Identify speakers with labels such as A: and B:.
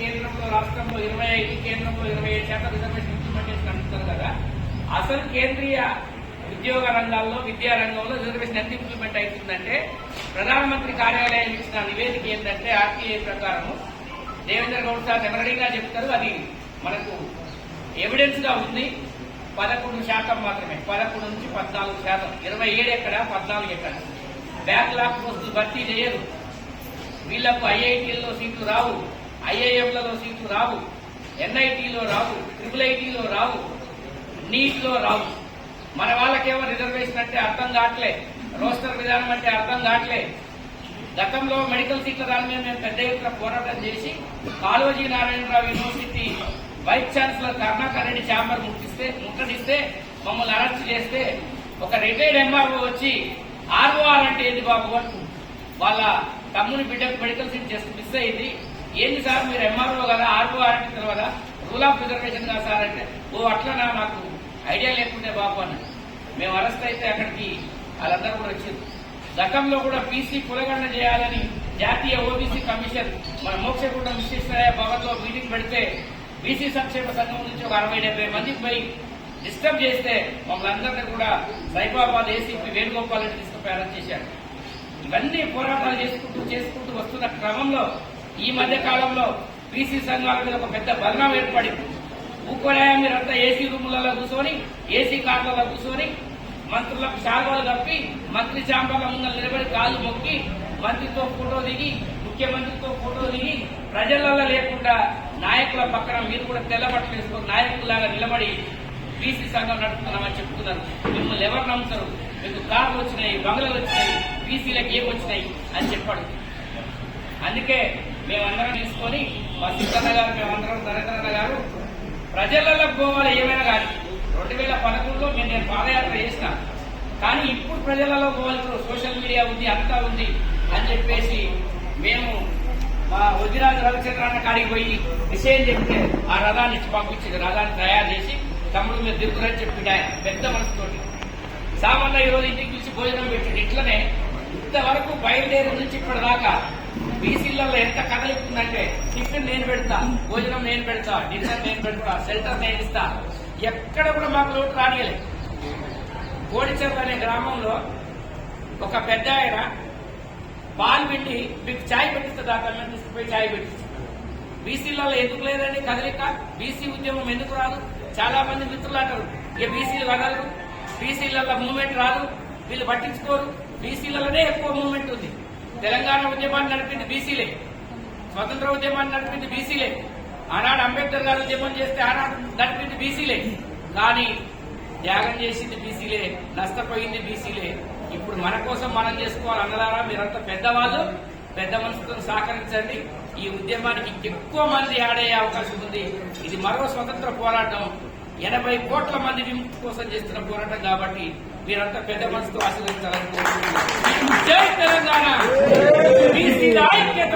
A: కేంద్రంలో రాష్ట్రంలో ఇరవై ఐదు కేంద్రంలో ఇరవై ఐదు శాతం రిజర్వేషన్ ఇంప్లిమెంటేషన్ అంటున్నారు కదా అసలు కేంద్రీయ ఉద్యోగ రంగాల్లో విద్యా రంగంలో రిజర్వేషన్ ఎంత ఇంప్లిమెంట్ అవుతుందంటే ప్రధానమంత్రి కార్యాలయం ఇచ్చిన నివేదిక ఏంటంటే ఆర్టీఐ ప్రకారం దేవేంద్ర గౌడ్ సార్ ఎవరిగా చెప్తారు అది మనకు ఎవిడెన్స్గా ఉంది. పదకొండు శాతం మాత్రమే పదకొండు నుంచి పద్నాలుగు శాతం ఇరవై ఏడు ఎక్కడ పద్నాలుగు ఎక్కడ. బ్యాక్లాగ్ పోస్టులు భర్తీ చేయరు. వీళ్ళకు ఐఐటీల్లో సీట్లు రావు. ఐఐఎంలలో సీట్లు రావు. ఎన్ఐటీలో రావు. ట్రిపుల్ ఐటీలో రావు. నీట్లో రావు. మన వాళ్ళకేమో రిజర్వేషన్ అంటే అర్థం కావట్లే. రోస్టర్ విధానం అంటే అర్థం కావట్లే. గతంలో మెడికల్ సీట్ల దాని మీద మేము పెద్ద ఎత్తున పోరాటం చేసి Kaloji Narayanarao university vice chancellor Karunakar Reddy chamber ముట్టిస్తే ముట్టడిస్తే మమ్మల్ని అరెస్ట్ చేస్తే ఒక రిటైర్డ్ ఎంఆర్ఓ వచ్చి ఆర్ఓఆర్ అంటే ఏంది బాబు? వాళ్ళ తమ్ముని బిడ్డకు మెడికల్ సీట్ జస్ట్ మిస్ అయింది. ఏంది సార్ మీరు ఎంఆర్ఓ కదా ఆర్ఓ అంటే కదా? రూల్ ఆఫ్ రిజర్వేషన్ కదా సార్ అంటే ఓ అట్లనా నాకు ఐడియా లేకుంటే బాబు అని మేము అరెస్ట్ అయితే అక్కడికి వాళ్ళందరూ కూడా వచ్చారు. గతంలో కూడా పీసీ కులగణన చేయాలని జాతీయ ఓబీసీ కమిషన్ మన మోక్షగూడెం విశ్వేశ్వరయ్య భవన్లో మీటింగ్ పెడితే బీసీ సంక్షేమ సంఘం నుంచి ఒక అరవై డెబ్బై మందికి పోయి డిస్టర్బ్ చేస్తే మమ్మల్ని అందరినీ కూడా సైబాబాద్ ఏసీపీ వేణుగోపాల్ రెడ్డి తీసుకుపోయి అరెస్ట్ చేశారు. ఇవన్నీ పోరాటాలు చేసుకుంటూ చేసుకుంటూ వస్తున్న క్రమంలో ఈ మధ్య కాలంలో బీసీ సంఘాల మీద ఒక పెద్ద బలనం ఏర్పడింది. ఊకోడాయా మీరంతా ఏసీ రూములలో కూర్చొని ఏసీ కార్లలో కూర్చొని మంత్రులకు శాల్వాలు కప్పి మంత్రి చాంబర్ల ముందర నిలబడి కాలు మొక్కి మంత్రితో ఫోటో దిగి ముఖ్యమంత్రితో ఫోటో దిగి ప్రజలలో లేకుండా నాయకుల పక్కన మీరు కూడా తెల్లబట్టలు వేసుకొని నాయకుల్లాగా నిలబడి బీసీ సంఘం నడుపుతున్నామని చెప్పుకున్నారు మిమ్మల్ని ఎవరు నమ్ముతారు? మీకు కార్లు వచ్చినాయి బంగ్లాలు వచ్చినాయి బీసీలకు ఏమి వచ్చినాయి అని చెప్పాడు. అందుకే మేమందరం తీసుకొని మా సిద్ధన్న గారు మేమందరం నరేంద్రన్న గారు ప్రజలలో పోవాలి ఏమైనా కానీ రెండు వేల పదకొండులో మేము నేను పాదయాత్ర చేసిన. కానీ ఇప్పుడు ప్రజలలో పోవాలి ఇప్పుడు సోషల్ మీడియా ఉంది అంతా ఉంది అని చెప్పేసి మేము మా వదిరాజు రవిచంద్రాన్న కాడికి పోయి విషయం చెప్తే ఆ రథాన్ని పంపించింది రథాన్ని తయారు చేసి తమ్ముడు మీరు దిగురని చెప్పిండు ఆయన పెద్ద మనసుతోటి. సామాన్య ఈ రోజు ఇంటికి పిలిచి భోజనం పెట్టిండు. ఇట్లనే ఇంతవరకు బయలుదేరి నుంచి ఇప్పటిదాకా బీసీలలో ఎంత కదలిస్తుందంటే టిఫిన్ నేను పెడతా భోజనం నేను పెడతా డిన్నర్ నేను పెడతా షెల్టర్ నేను ఇస్తా. ఎక్కడ కూడా మాకు లోటు రానియలే కోడిచెర్ల అనే గ్రామంలో ఒక పెద్ద ఆయన పాలు పెట్టి మీకు చాయ్ పెట్టిస్తుంది ఆ కళ్ళని తీసుకుపోయి చాయ్ పెట్టిస్తుంది బీసీలలో ఎందుకు లేదండి కదలిక? బీసీ ఉద్యమం ఎందుకు రాదు? చాలా మంది మిత్రులు అంటారు ఇక బీసీలు కదలరు? బీసీలలో మూవ్మెంట్ రాదు వీళ్ళు పట్టించుకోరు. బీసీలలోనే ఎక్కువ మూవ్మెంట్ ఉంది. తెలంగాణ ఉద్యమాన్ని నడిపింది బీసీలే. స్వతంత్ర ఉద్యమాన్ని నడిపింది బీసీలే. ఆనాడు అంబేద్కర్ గారు ఉద్యమం చేస్తే ఆనాడు నడిపింది బీసీలే. కానీ త్యాగం చేసింది బీసీలే నష్టపోయింది బీసీలే. ఇప్పుడు మన కోసం మనం చేసుకోవాలి అన్నదారా మీరంతా పెద్దవాళ్ళు పెద్ద మనసుతో సహకరించండి. ఈ ఉద్యమానికి ఎక్కువ మంది ఆడయ్యే అవకాశం ఉంది. ఇది మరో స్వతంత్ర పోరాటం. ఎనభై కోట్ల మంది విముక్తి కోసం చేస్తున్న పోరాటం కాబట్టి మీరంతా పెద్ద మనసుతో ఆశీర్వదించాలని కోరుకుంటున్నాను. జై తెలంగాణ. బీసీల ఐక్యత